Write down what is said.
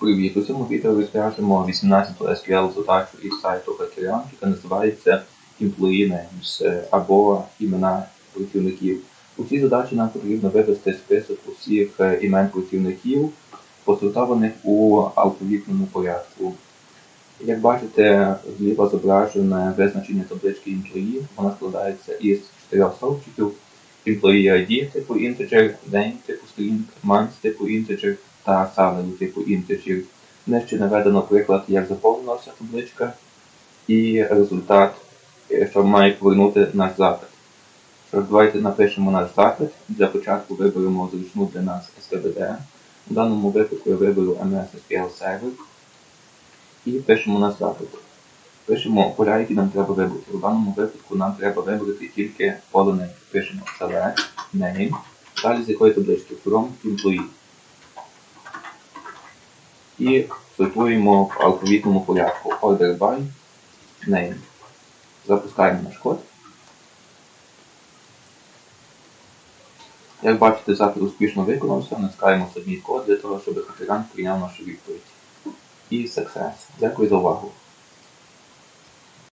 Привіт! У цьому відео розв'яжемо 18 SQL задачу із сайту Hackerrank, яка називається Employee Names або імена працівників. У цій задачі нам потрібно вивести список усіх імен працівників, посортованих у алфавітному порядку. Як бачите, зліва зображене визначення таблички Employee. Вона складається із чотирьох стовпчиків. Employee ID типу integer, name типу string, month типу integer та salary типу integer. Нижче наведено приклад, як заповнилася табличка, і результат, що має повернути наш запит. Що давайте напишемо наш запит. Для початку виберемо зручну для нас SVD. У даному випадку я виберу MS SQL Server і пишемо наш запит. Пишемо поля, які нам треба вибрати. У даному випадку нам треба вибрати тільки поле name. Пишемо select name. Далі з якої таблички? From employee. І сортуємо в алфавітному порядку order by name. Запускаємо наш код. Як бачите, запит успішно виконався, натискаємо Submit код для того, щоб Hackerrank прийняв нашу відповідь. І Success. Дякую за увагу.